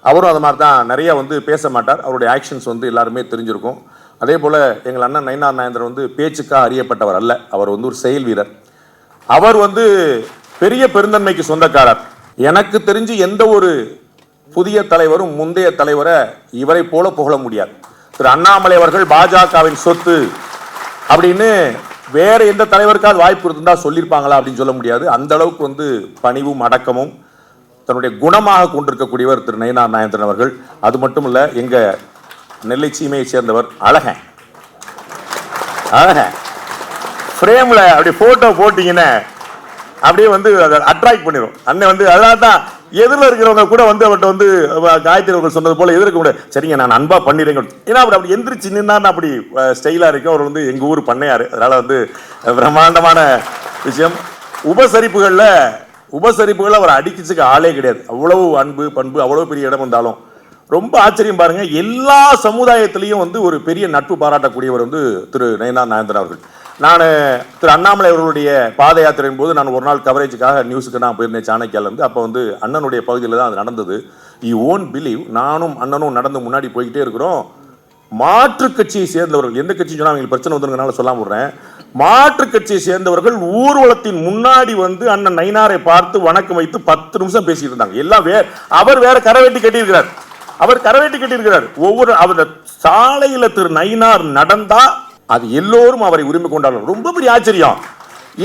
அவரும் அது மாதிரி தான் நிறைய வந்து பேச மாட்டார். அவருடைய ஆக்ஷன்ஸ் வந்து எல்லாருமே தெரிஞ்சிருக்கும். அதே போல் எங்கள் அண்ணன் நயனார் நாயந்திரன் வந்து பேச்சுக்காக அறியப்பட்டவர் அல்ல. அவர் வந்து ஒரு செயல் வீரர். அவர் வந்து பெரிய பெருந்தன்மைக்கு சொந்தக்காரர். எனக்கு தெரிஞ்சு எந்த ஒரு புதிய தலைவரும் முந்தைய தலைவரை இவரை போல புகழ முடியாது. திரு அண்ணாமலை அவர்கள் பாஜகவின் சொத்து அப்படின்னு வேற எந்த தலைவருக்காவது வாய்ப்பு இருந்தால் சொல்லியிருப்பாங்களா அப்படின்னு சொல்ல முடியாது. அந்த அளவுக்கு வந்து பணிவும் அடக்கமும் தன்னுடைய குணமாக கொண்டிருக்கக்கூடியவர் திரு நயனார் நாயந்திரன் அவர்கள். அது மட்டும் இல்ல எங்க நெல்லை சீமையை சேர்ந்தவர் அழகன். அழகன். ஃப்ரேம்ல அப்படி போட்டோ போட்டீங்கன்னா அப்படியே வந்து அதை அட்ராக்ட் பண்ணிடும் அண்ணன் வந்து அதனால தான் எதிரில் இருக்கிறவங்க கூட வந்து அவர்கிட்ட வந்து அவ- காயத்ரி அவர்கள் சொன்னது போல எதிர்க்க முடியாது. சரிங்க நான் அன்பா பண்ணிடுறேங்க. ஏன்னா அவர் அப்படி எந்திரிச்சு நின்னா அப்படி ஸ்டைலாக இருக்கும் அவர் வந்து எங்கள் ஊர் பண்ணையார். அதனால் வந்து பிரம்மாண்டமான விஷயம். உபசரிப்புகளில் உபசரிப்புகளை அவர் அடிக்கிறதுக்கு ஆளே கிடையாது. அவ்வளவு அன்பு பண்பு அவ்வளோ பெரிய இடம் வந்தாலும். ரொம்ப ஆச்சரியம் பாருங்க எல்லா சமுதாயத்திலையும் வந்து ஒரு பெரிய நட்பு பாராட்டக்கூடியவர் வந்து திரு நயனா நாயந்திரன் அவர்கள். நான் திரு அண்ணாமலை அவர்களுடைய பாத யாத்திரையின் போது நான் ஒரு நாள் கவரேஜுக்காக நியூஸுக்கு நான் போயிருந்தேன் சாணக்கியாலேருந்து அப்போ வந்து அண்ணனுடைய பகுதியில் தான் அது நடந்தது. யூ ஓன் பிலீவ் நானும் அண்ணனும் நடந்து முன்னாடி போய்கிட்டே இருக்கிறோம். மாற்று கட்சியை சேர்ந்தவர்கள் எந்த கட்சி சொன்னால் அவங்களுக்கு பிரச்சனை வந்துருங்கனால சொல்லாம விடுறேன். மாற்று கட்சியை சேர்ந்தவர்கள் ஊர்வலத்தின் முன்னாடி வந்து அண்ணன் நைனாரை பார்த்து வணக்கம் வைத்து பத்து நிமிஷம் பேசிட்டு இருந்தாங்க. எல்லாம் வேற அவர் வேற கரவேட்டி கட்டியிருக்கிறார். அவர் கரவேட்டி கட்டியிருக்கிறார். ஒவ்வொரு அவர் சாலையில் திரு நைனார் நடந்தா அது எல்லோரும் அவரை உரிமை கொண்டாடுவார் ரொம்ப பெரிய ஆச்சரியம்.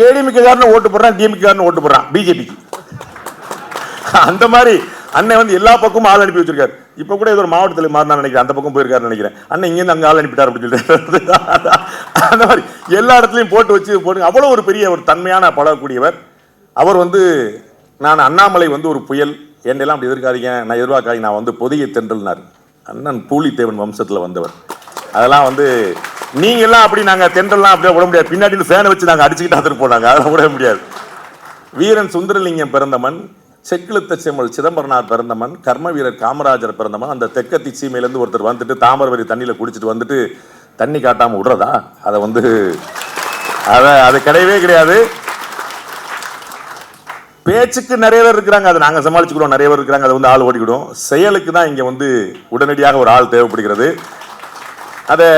ஏடிமிக்காரன் ஓட்டு போடுறான் டிஎம்கே ஓட்டு போடுறான் பிஜேபிக்கு அந்த மாதிரி அண்ணன் வந்து எல்லா பக்கமும் ஆள் அனுப்பி வச்சிருக்காரு. இப்போ கூட ஏதோ ஒரு மாவட்டத்தில் மாறினா நினைக்கிறேன். அந்த பக்கம் போயிருக்காரு நினைக்கிறேன். அண்ணன் இங்கேருந்து அங்கே ஆள் அனுப்பிட்டார் அப்படின்னு சொல்லிட்டு. அந்த மாதிரி எல்லா இடத்துலையும் போட்டு வச்சு போட்டு அவ்வளோ ஒரு பெரிய ஒரு தன்மையான பழகக்கூடியவர். அவர் வந்து நான் அண்ணாமலை வந்து ஒரு புயல். என்னெல்லாம் அப்படி எதிர்க்காதீங்க. நான் எதிர்பார்க்காதீங்க. நான் வந்து புதிய தென்றல்னார். அண்ணன் பூலித்தேவன் வம்சத்தில் வந்தவர். அதெல்லாம் வந்து நீங்க எல்லாம் அப்படி நாங்க தென்றலாம் அப்படியே விட முடியாது. பின்னாடி ஃபேனை வச்சு நாங்க அடிச்சுக்கிட்டு வந்துட்டு போனாங்க. அதெல்லாம் விட முடியாது. வீரன் சுந்தரலிங்கம் பிறந்தமன் செக்கிழுத்த செம்மல் சிதம்பரனார் பிறந்தமன் கர்ம வீரர் காமராஜர் பிறந்தமன் அந்த தெக்கத்தி சீமையிலேருந்து ஒருத்தர் வந்துட்டு தாமரவரி தண்ணியில் குடிச்சிட்டு வந்துட்டு தண்ணி காட்டாமல் விடுறதா? அதை வந்து அதை அது கிடையவே கிடையாது. பேச்சுக்கு நிறைய பேர் இருக்கிறாங்க. அதை நாங்கள் சமாளிச்சுக்கிறோம். நிறைய பேர் இருக்கிறாங்க. அதை வந்து ஆள் ஓடிக்கிடும். செயலுக்கு தான் இங்கே வந்து உடனடியாக ஒரு ஆள் தேவைப்படுகிறது. அதை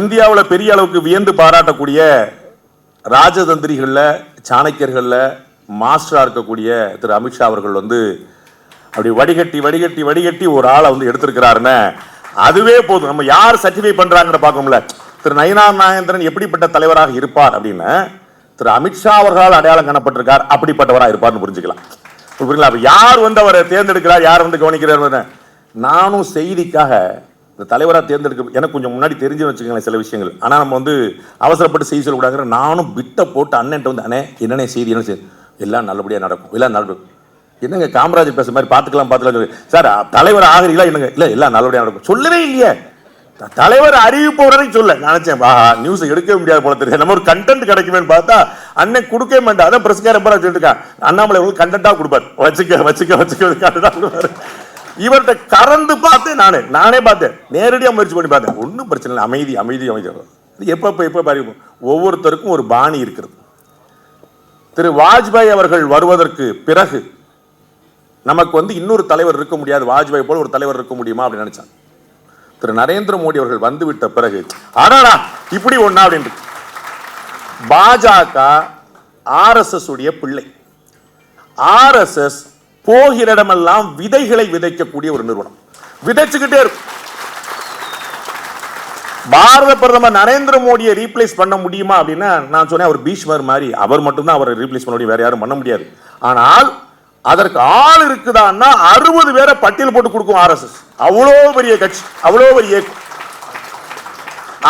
இந்தியாவில் பெரிய அளவுக்கு வியந்து பாராட்டக்கூடிய ராஜதந்திரிகளில் சாணக்கியர்களில் மாஸ்டராக இருக்கக்கூடிய திரு அமித்ஷா அவர்கள் வந்து அப்படி வடிகட்டி வடிகட்டி வடிகட்டி ஒரு ஆளை வந்து எடுத்திருக்கிறாருன்னு. அதுவே போதும். நம்ம யார் சர்டிஃபை பண்ணுறாங்கன்னு பார்க்கணும்ல. திரு நயினார் நாகேந்திரன் எப்படிப்பட்ட தலைவராக இருப்பார் அப்படின்னு திரு அமித்ஷா அவர்களால் அடையாளம் காணப்பட்டிருக்கார். அப்படிப்பட்டவராக இருப்பார்னு புரிஞ்சுக்கலாம். புரியுங்களா அப்போ யார் வந்து அவரை தேர்ந்தெடுக்கிறார்? யார் வந்து கவனிக்கிறார் நானும் செய்திக்காக இந்த தலைவராக தேர்ந்தெடுக்க எனக்கு கொஞ்சம் முன்னாடி தெரிஞ்சு வச்சுக்கோங்களேன் சில விஷயங்கள். ஆனால் நம்ம வந்து அவசரப்பட்டு செய்தி சொல்லக்கூடாங்கிற நானும் பிட்டை போட்டு அண்ணன்ட்ட வந்து அண்ணே என்னென்ன செய்தி என்ன செய்தி? எல்லாம் நல்லபடியாக நடக்கும். எல்லாம் நடக்கும் என்னங்க காமராஜர் பேசுற மாதிரி பார்த்துக்கலாம் பார்த்துக்கலாம் சார் தலைவர் ஆகிறீங்களா என்னங்க? இல்லை எல்லாம் நல்லபடியாக நடக்கும். சொல்லவே இல்லையே. தலைவர் அறிவிப்பு சொல்ல. நினைச்சேன் வா நியூஸ் எடுக்கவே முடியாது போல தெரியும் நம்ம ஒரு கண்டென்ட் கிடைக்குமேன்னு பார்த்தா அண்ணன் கொடுக்கவே மாட்டேன் அதான் பிரஸ்கார சொல்லிட்டு இருக்கான். அண்ணாமலை உங்களுக்கு கண்டென்ட்டா கொடுப்பார். வச்சுக்க வச்சுக்க வச்சுக்க கண்டென்ட்டாக கொடுப்பாரு. இவர்கிட்ட கறந்து பார்த்தேன் நானே நானே பார்த்தேன். நேரடியாக முயற்சி பண்ணி பார்த்தேன். ஒன்றும் பிரச்சனை இல்லை. அமைதி அமைதி அமைதி. இது எப்போ எப்போ ஒவ்வொருத்தருக்கும் ஒரு பாணி இருக்கிறது. திரு வாஜ்பாய் அவர்கள் வருவதற்கு பிறகு நமக்கு வந்து இன்னொரு தலைவர் இருக்க முடியாது. வாஜ்பாய் போல ஒரு தலைவர் இருக்க முடியுமா அப்படின்னு நினைச்சான் திரு நரேந்திர மோடி அவர்கள் வந்துவிட்ட பிறகு அடாடா இப்படி ஒண்ணா அப்படின்னு. பாஜக ஆர்எஸ்எஸ் உடைய பிள்ளை. ஆர்எஸ்எஸ் போகிற இடமெல்லாம் விதைகளை விதைக்கக்கூடிய ஒரு நிறுவனம். விதைச்சுக்கிட்டே இருக்கும். பாரத பிரதமர் நரேந்திர மோடியை ரீப்ளேஸ் பண்ண முடியுமா அப்படின்னா நான் சொன்னேன் அவர் பீஷ்மர் மாதிரி. அவர் மட்டும்தான் அவரை ரீப்ளேஸ் பண்ண முடியும் வேற யாரும் பண்ண முடியாது. ஆனால் அதற்கு ஆள் இருக்குதான்னா அறுபது பேரை பட்டியல் போட்டு கொடுக்கும் ஆர்எஸ்எஸ் அவ்வளோ பெரிய கட்சி அவ்வளோ பெரிய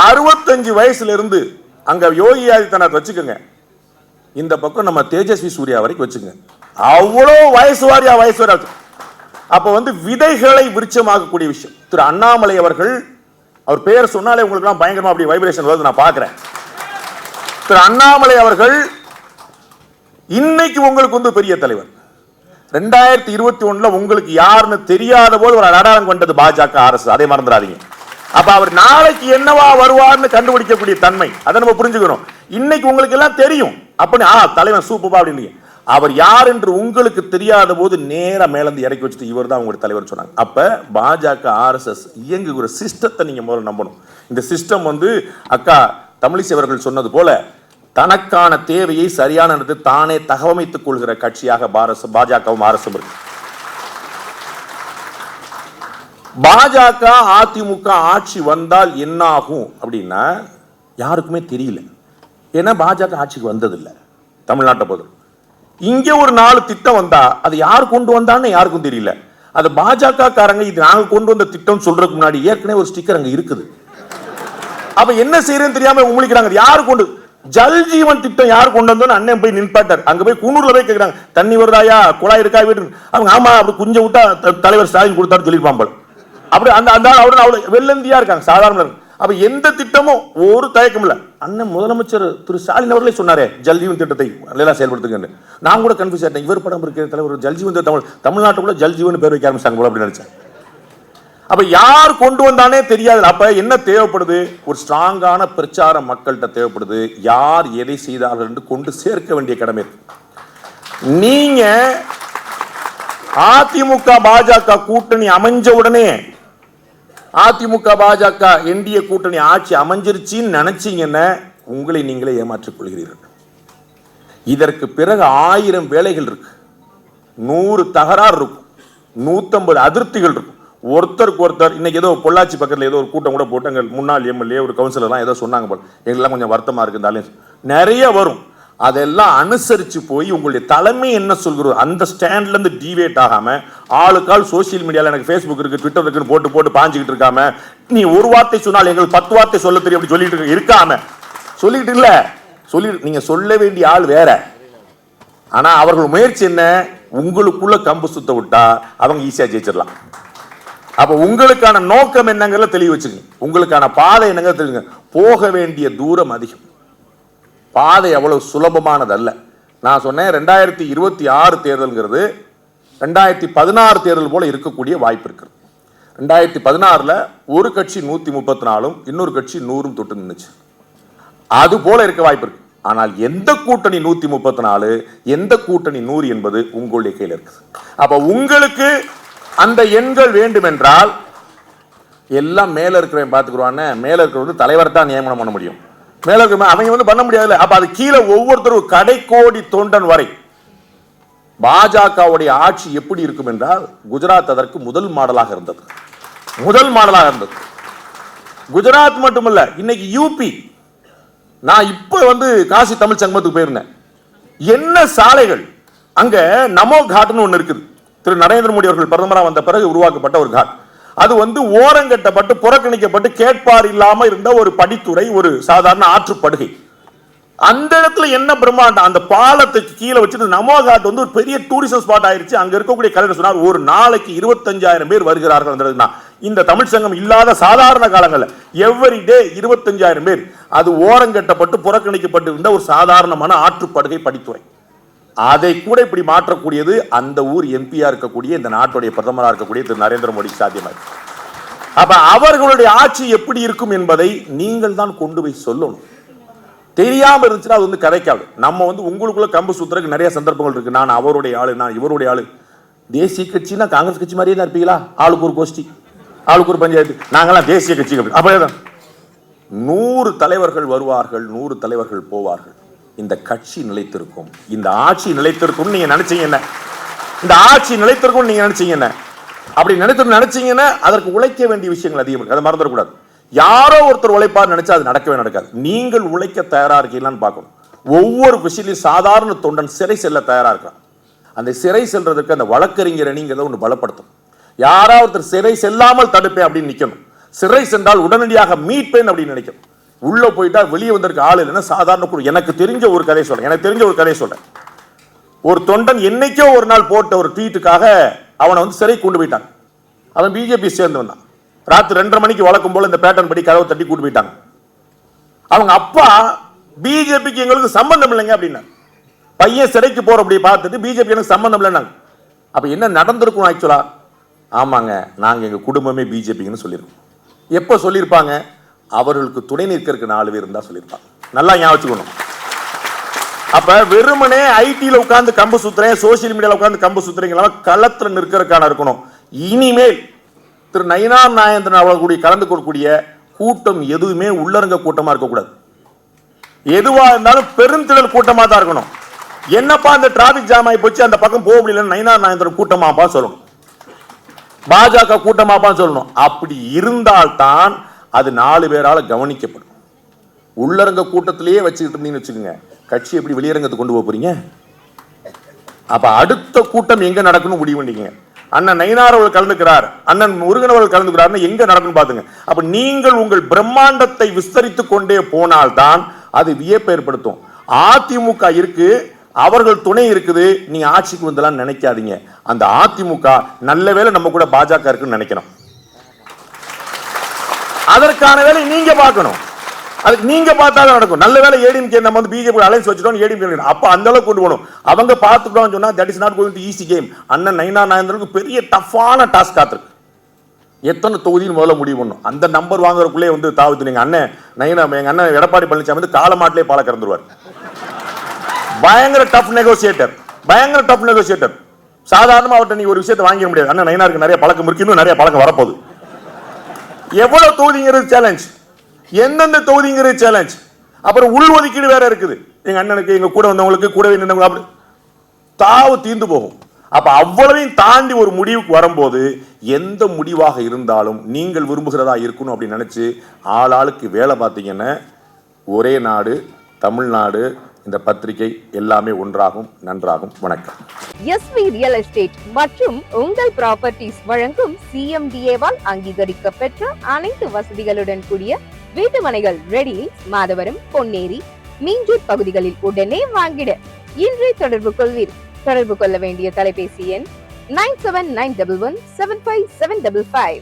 அறுபத்தஞ்சு வயசுல இருந்து அங்க யோகி ஆதித்யநாத் வச்சுக்கோங்க. இந்த பக்கம் நம்ம தேஜஸ்வி சூர்யா வரைக்கும் வச்சுங்க. அவ்வளோ வயசு வாரியா வயசு வாரியா. அப்போ வந்து விதைகளை விருச்சமாகக்கூடிய விஷயம். திரு அண்ணாமலை அவர்கள் அவர் பெயர் சொன்னாலே உங்களுக்கு பயங்கரமாக அப்படி வைப்ரேஷன் வருது நான் பார்க்குறேன். திரு அண்ணாமலை அவர்கள் இன்னைக்கு உங்களுக்கு வந்து பெரிய தலைவர். ரெண்டாயிரத்தி இருபத்தி ஒண்ணுல உங்களுக்கு யாருன்னு தெரியாத போது ஒரு அடையாளம் கொண்டது பாஜக அரசு அதை மறந்துடாதீங்க. அப்போ அவர் நாளைக்கு என்னவா வருவார்னு கண்டுபிடிக்கக்கூடிய தன்மை அதை நம்ம புரிஞ்சுக்கணும். இன்னைக்கு உங்களுக்கு எல்லாம் தெரியும். அப்படி ஆ தலைவன் சூப்பர்பா அப்படின்னு அவர் யார் என்று உங்களுக்கு தெரியாத போது நேராக மேலேந்து இறக்கி வச்சுட்டு இவர் தான் உங்களுடைய தலைவர் சொன்னாங்க. அப்ப பாஜக ஆர்எஸ்எஸ் இயங்குகிற சிஸ்டத்தை நீங்க முதல்ல நம்பணும். இந்த சிஸ்டம் வந்து அக்கா தமிழிசை அவர்கள் சொன்னது போல தனக்கான தேவையை சரியான நேரத்தில் தானே தகவமைத்துக் கொள்கிற கட்சியாக பாரஸ் பாஜகவும் அரசும் இருக்கு. பாஜக அதிமுக ஆட்சி வந்தால் என்ன ஆகும் அப்படின்னா யாருக்குமே தெரியல. ஏன்னா பாஜக ஆட்சிக்கு வந்ததில்லை. தமிழ்நாட்டை பொறுத்த இங்கே ஒரு நாலு திட்டம் வந்தா அது யார் கொண்டு வந்தான்னு யாருக்கும் தெரியல. அது பாஜக காரங்க இது நாங்க கொண்டு வந்த திட்டம் சொல்றதுக்கு முன்னாடி ஏற்கனவே ஒரு ஸ்டிக்கர் அங்க இருக்குது. அப்ப என்ன செய்யறேன்னு தெரியாம உமிழிக்கிறாங்க அது யாரு கொண்டு ஜல் ஜீவன் திட்டம் யார் கொண்டு வந்தோன்னு அண்ணன் போய் நின்பாட்டார். அங்க போய் குன்னூர்ல போய் கேக்குறாங்க. தண்ணி வருதாயா? குழாய் இருக்கா வீடு அவங்க ஆமா அப்படி குஞ்ச விட்டா தலைவர் ஸ்டாலின் கொடுத்தாரு சொல்லிருப்பான் அப்படி அந்த அந்த அவரு அவ்வளவு வெள்ளந்தியா இருக்காங்க சாதாரண அப்ப எந்த திட்டமும் ஒரு தயக்கம் இல்லை. அண்ணன் முதலமைச்சர் திரு ஸ்டாலின் அவர்களே சொன்னாரே ஜல்ஜீவன் திட்டத்தை நல்லா செயல்படுத்துங்கன்னு. நான் கூட கன்ஃபியூஸ் ஆகிட்டேன் இவர் படம் இருக்கிற தலைவர் ஜல்ஜீவன் திட்டம் தமிழ் தமிழ்நாட்டுக்குள்ள ஜல்ஜீவன் பேர் வைக்க ஆரம்பிச்சாங்க போல அப்படின்னு நினைச்சேன். அப்ப யார் கொண்டு வந்தானே தெரியாது. அப்ப என்ன தேவைப்படுது? ஒரு ஸ்ட்ராங்கான பிரச்சாரம் மக்கள்கிட்ட தேவைப்படுது. யார் எதை செய்தார்கள் என்று கொண்டு சேர்க்க வேண்டிய கடமை. நீங்க அதிமுக பாஜக கூட்டணி அமைஞ்ச உடனே அதிமுக பாஜக என்டிஏ கூட்டணி ஆட்சி அமைஞ்சிருச்சின்னு நினைச்சிங்கன்னா உங்களை நீங்களே ஏமாற்றிக் கொள்கிறீர்கள். இதற்கு பிறகு ஆயிரம் வேலைகள் இருக்கு. நூறு தகராறு இருக்கும். நூத்தம்பது அதிருப்திகள் இருக்கும். ஒருத்தருக்கு ஒருத்தர் இன்னைக்கு ஏதோ பொள்ளாச்சி பக்கத்தில் ஏதோ ஒரு கூட்டம் கூட போட்டு எங்கள் முன்னாள் எம்எல்ஏ ஒரு கவுன்சிலர்லாம் ஏதோ சொன்னாங்க போல். எங்கெல்லாம் கொஞ்சம் வருத்தமாக இருக்கு நிறைய வரும். அதெல்லாம் அனுசரித்து போய் உங்களுடைய தலைமை என்ன சொல்கிறோம் அந்த ஸ்டாண்ட்லேருந்து டிவேட் ஆகாமல் ஆளுக்கால் சோசியல் மீடியாவில் எனக்கு ஃபேஸ்புக் இருக்குது ட்விட்டர் இருக்குன்னு போட்டு போட்டு பாஞ்சிக்கிட்டு இருக்காம நீ ஒரு வார்த்தை சொன்னால் எங்களுக்கு பத்து வார்த்தை சொல்ல தெரியும் அப்படி சொல்லிட்டு இருக்க- இருக்காம. சொல்லிட்டு இல்லை. சொல்லி நீங்கள் சொல்ல வேண்டிய ஆள் வேற. ஆனால் அவர்கள் முயற்சி என்ன? உங்களுக்குள்ள கம்பு சுத்த விட்டா அவங்க ஈஸியாக ஜெயிச்சிடலாம். அப்போ உங்களுக்கான நோக்கம் என்னங்கிறத தெளிவு வச்சுக்கோங்க. உங்களுக்கான பாதை என்னங்க தெரியுங்க போக வேண்டிய தூரம் அதிகம். பாதை அவ்வளவு சுலபமானது அல்ல நான் சொன்னேன் ரெண்டாயிரத்தி இருபத்தி ஆறு தேர்தல்ங்கிறது ரெண்டாயிரத்தி பதினாறு தேர்தல் போல இருக்கக்கூடிய வாய்ப்பு இருக்குது. ரெண்டாயிரத்தி பதினாறில் ஒரு கட்சி நூற்றி முப்பத்தி நாலும் இன்னொரு கட்சி நூறும் தொட்டு நின்றுச்சு அது போல இருக்க வாய்ப்பு இருக்கு. ஆனால் எந்த கூட்டணி நூத்தி முப்பத்தி நாலு எந்த கூட்டணி நூறு என்பது உங்களுடைய கையில் இருக்குது. அப்ப உங்களுக்கு அந்த எண்கள் வேண்டும் என்றால் எல்லாம் மேல இருக்கிறவன் பாத்துக்குருவானே மேல இருக்கிற தலைவர் தான் நியமனம் பண்ண முடியும். மேல அவங்க வந்து பண்ண முடியாதுல்ல. அப்ப அது கீழே ஒவ்வொருத்தரும் கடைக்கோடி தொண்டன் வரை. பாஜகவுடைய ஆட்சி எப்படி இருக்கும் என்றால் குஜராத் அதற்கு முதல் மாடலாக இருந்தது. முதல் மாடலாக இருந்தது. குஜராத் மட்டுமல்ல இன்னைக்கு யூபி நான் இப்ப வந்து காசி தமிழ் சங்கமத்துக்கு போயிருந்தேன். என்ன சாலைகள்? அங்க நமோ காட்னு ஒன்னு இருக்குது. திரு. நரேந்திர மோடி அவர்கள் பிரதமராக வந்த பிறகு உருவாக்கப்பட்ட ஒரு காட் அது வந்து ஓரங்கட்டப்பட்டு புறக்கணிக்கப்பட்டு கேட்பார் இல்லாமல் இருந்த ஒரு படித்துறை ஒரு சாதாரண ஆற்றுப்படுகை. அந்த இடத்துல என்ன பிரம்மாண்டம்? அந்த பாலத்துக்கு கீழே வச்சுட்டு நமோ காட் வந்து ஒரு பெரிய டூரிசம் ஸ்பாட் ஆயிருச்சு. அங்க இருக்கக்கூடிய கலைஞர் சொன்னார் ஒரு நாளைக்கு இருபத்தஞ்சாயிரம் பேர் வருகிறார்கள். அந்த இந்த தமிழ் சங்கம் இல்லாத சாதாரண காலங்களில் எவ்ரி டே இருபத்தஞ்சாயிரம் பேர். அது ஓரங்கட்டப்பட்டு புறக்கணிக்கப்பட்டு இருந்த ஒரு சாதாரணமான ஆற்றுப்படுகை படித்துறை. அதை கூட இப்படி மாற்றக்கூடியது அந்த ஊர் எம்பியா இருக்கக்கூடிய இந்த நாட்டுடைய பிரதமராக இருக்கக்கூடிய திரு நரேந்திர மோடி சாத்தியமாயிருக்கு அப்ப அவர்களுடைய ஆட்சி எப்படி இருக்கும் என்பதை நீங்கள் தான் கொண்டு போய் சொல்லணும். தெரியாம இருந்துச்சுன்னா அது வந்து கிடைக்காது நம்ம வந்து உங்களுக்குள்ள கம்பு சுத்துறதுக்கு நிறைய சந்தர்ப்பங்கள் இருக்கு. நான் அவருடைய ஆளு நான் இவருடைய ஆளு. தேசிய கட்சினா காங்கிரஸ் கட்சி மாதிரியே தான் இருப்பீங்களா? ஆளுக்கு ஒரு கோஷ்டி ஆளுக்கு ஒரு பஞ்சாயத்து. நாங்களாம் தேசிய கட்சி அப்பதான் நூறு தலைவர்கள் வருவார்கள் நூறு தலைவர்கள் போவார்கள். இந்த கட்சி நிலைத்திருக்கும். இந்த ஆட்சி நிலைத்திருக்கும் நீங்க நினைச்சீங்க என்ன? இந்த ஆட்சி நிலைத்திருக்கும் நீங்க நினைச்சீங்க என்ன? அப்படி நினைத்து நினைச்சீங்கன்னா அதற்கு உழைக்க வேண்டிய விஷயங்கள் அதிகம் அதை மறந்துடக்கூடாது. யாரோ ஒருத்தர் உழைப்பார் நினைச்சா அது நடக்கவே நடக்காது. நீங்கள் உழைக்க தயாரா இருக்கீங்களான்னு பார்க்கணும். ஒவ்வொரு விஷயத்திலும் சாதாரண தொண்டன் சிறை செல்ல தயாரா இருக்கான். அந்த சிறை செல்றதுக்கு அந்த வழக்கறிஞர் அணிங்கிறத ஒன்று பலப்படுத்தும். யாராவது ஒருத்தர் சிறை செல்லாமல் தடுப்பேன் அப்படின்னு நிற்கணும் சிறை சென்றால் உடனடியாக மீட்பேன் அப்படின்னு நினைக்கணும். உள்ளே போயிட்டா வெளியே வந்திருக்க ஆள் இல்லைன்னா சாதாரண குழு எனக்கு தெரிஞ்ச ஒரு கதை சொல்றேன். எனக்கு தெரிஞ்ச ஒரு கதை சொல்றேன். ஒரு தொண்டன் என்னைக்கோ ஒரு நாள் போட்ட ஒரு ட்வீட்டுக்காக அவனை வந்து சிறை கொண்டு போயிட்டாங்க. அவன் பிஜேபி சேர்ந்தவன் தான். ராத்திரி ரெண்டரை மணிக்கு வளர்க்கும் போல இந்த பேட்டர்ன் படி கதவை தட்டி கூட்டு போயிட்டாங்க. அவங்க அப்பா பிஜேபிக்கு எங்களுக்கு சம்பந்தம் இல்லைங்க அப்படின்னா பையன் சிறைக்கு போறபடி பார்த்துட்டு பிஜேபி எனக்கு சம்பந்தம் இல்லைன்னாங்க. அப்ப என்ன நடந்திருக்கும் ஆக்சுவலா ஆமாங்க நாங்க எங்க குடும்பமே பிஜேபிக்குன்னு சொல்லியிருக்கோம். எப்போ சொல்லியிருப்பாங்க? அவர்களுக்கு துணை நிற்கிறதுக்கு நாலு பேர் இருந்தா சொல்லியிருப்பாங்க. நல்லா ஞாபகம் வச்சுக்கணும். அப்ப வெறுமனே ஐடியில் உட்காந்து கம்பு சுத்துறேன் சோசியல் மீடியால உட்காந்து கம்பு சுத்துறீங்களா களத்துல நிற்கிறதுக்கான இருக்கணும். இனிமேல் திரு நயினார் நாயந்திரன் அவர்களுடைய கலந்து கொள்ளக்கூடிய கூட்டம் எதுவுமே உள்ளரங்க கூட்டமா இருக்கக்கூடாது. எதுவா இருந்தாலும் பெருந்திடல் கூட்டமா தான் இருக்கணும். என்னப்பா அந்த டிராபிக் ஜாம் ஆகி போச்சு அந்த பக்கம் போக முடியலன்னு நயினார் நாயந்திரன் கூட்டமாப்பா சொல்லணும். பாஜக கூட்டமாப்பான்னு சொல்லணும். அப்படி இருந்தால்தான் அது நாலு பேரால் கவனிக்கப்படும். உள்ளரங்க கூட்டத்திலேயே வச்சுக்கிட்டு இருந்தீங்கன்னு வச்சுக்கோங்க. கட்சி எப்படி வெளியரங்கத்துக்கு கொண்டு போக போறீங்க அப்போ அடுத்த கூட்டம் எங்கே நடக்கணும் முடிவு பண்ணிக்கங்க. அண்ணன் நயினார் அவர்கள் கலந்துக்கிறார். அண்ணன் முருகன் அவர்கள் கலந்துக்கிறார்னு எங்கே நடக்கும் பாத்துங்க அப்போ நீங்கள் உங்கள் பிரம்மாண்டத்தை விஸ்தரித்து கொண்டே போனால்தான் அது வியப்பை ஏற்படுத்தும். அதிமுக இருக்கு அவர்கள் துணை இருக்குது நீங்க ஆட்சிக்கு வந்தெல்லாம் நினைக்காதீங்க. அந்த அதிமுக நல்ல வேலை நம்ம கூட பாஜக இருக்குன்னு நினைக்கணும். அதற்கான வேலை நீங்க பார்க்கணும். அதுக்கு நீங்க பார்த்தாலும் நடக்கும். நல்ல வேலை ஏடிஎம்கே நம்ம வந்து பிஜேபி அலைன்ஸ் வச்சுட்டோம் ஏடிஎம்கே அப்ப அந்த அளவுக்கு கொண்டு போகணும். அவங்க பார்த்துட்டோம்னு சொன்னா that is not going to easy game அண்ணன் நைனா நாயந்தருக்கு பெரிய டஃப்பான டாஸ்க் காத்திருக்கு. எத்தனை தொகுதின்னு முதல்ல முடிவு பண்ணும் அந்த நம்பர் வாங்குறதுக்குள்ளே வந்து தாவுத்து நீங்கள் அண்ணன் நைனா எங்க அண்ணன் எடப்பாடி பழனிசாமி வந்து காலமாட்டிலே பால கறந்துருவார். பயங்கர டஃப் நெகோசியேட்டர் பயங்கர டஃப் நெகோசியேட்டர் சாதாரணமாக அவர்கிட்ட நீங்க ஒரு விஷயத்தை வாங்கிட முடியாது. அண்ணன் நைனாருக்கு நிறைய பழக்கம் இருக்கு. இன்னும் நிறைய பழக்கம் வரப்போகுது. எவ்வளவு தொகுதிங்கிறது சேலஞ்ச் எந்தெந்த தொகுதிங்கிறது சேலஞ்ச் அப்புறம் உள் ஒதுக்கீடு வேற இருக்குது. எங்க அண்ணனுக்கு எங்க கூட வந்தவங்களுக்கு கூடவே நின்றவங்க அப்படி. தாவு தீர்ந்து போகும். அப்ப அவ்வளவையும் தாண்டி ஒரு முடிவுக்கு வரும்போது எந்த முடிவாக இருந்தாலும் நீங்கள் விரும்புகிறதா இருக்கணும் அப்படின்னு நினைச்சு ஆளாளுக்கு வேலை பார்த்தீங்கன்னா ஒரே நாடு தமிழ்நாடு இந்த பத்திரிகை எல்லாமே ஒன்றாகும் நன்றாகும். வணக்கம். எஸ்வி ரியல் எஸ்டேட் மற்றும் உங்கள் ப்ராப்பர்ட்டிஸ் வழங்கும் சிஎம்டிஏவால் அங்கீகரிக்கப்பெற்ற அனைத்து வசதிகளுடன் கூடிய வீட்டுமனைகள் ரெடி மாதவரம் பொன்னேரி மீஞ்சூர் பகுதிகளில் உடனே வாங்கிட. இன்றே தொடர்பு கொள்வீர். தொடர்பு கொள்ள வேண்டிய தொலைபேசி எண் nine seven nine double one seven five seven double five